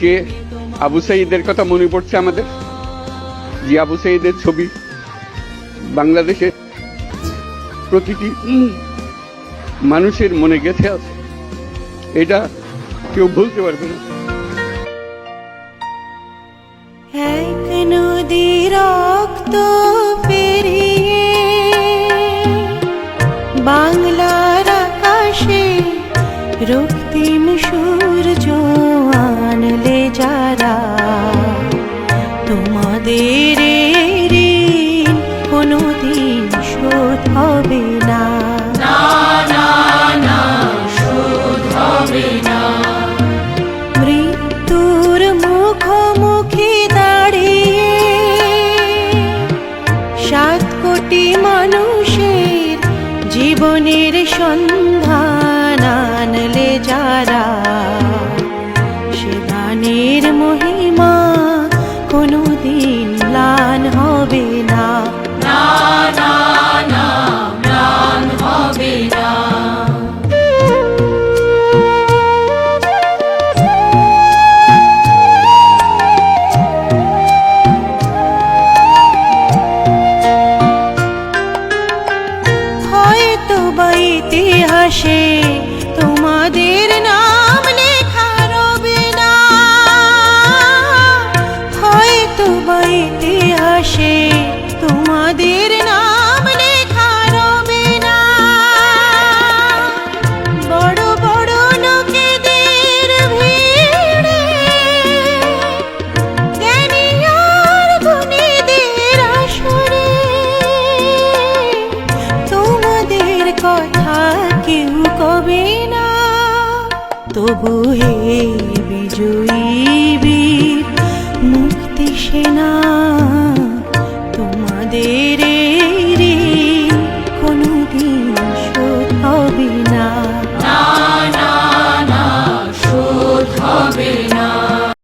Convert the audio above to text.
আজকে আবু সাইদের কথা মনে পড়ছে আমাদের? যে আবু সাইদের ছবি বাংলাদেশের প্রতিটি মানুষের মনে গেছে আছে। এটা কেউ ভুলতে পারবে না। এক নদী রক্ত পেরিয়ে বাংলার আকাশে রক্তিম মৃত্যুর মুখোমুখি দাঁড়িয়ে সাত কোটি মানুষের জীবনের সন্ধান আনলে যারা সে মহিমা ইতিহাসে তোমাদের নাম লেখা রবে না। হয়তো বা ইতিহাসে তোমাদের নাম কেউ কবে না? তবু হে বিজয়ী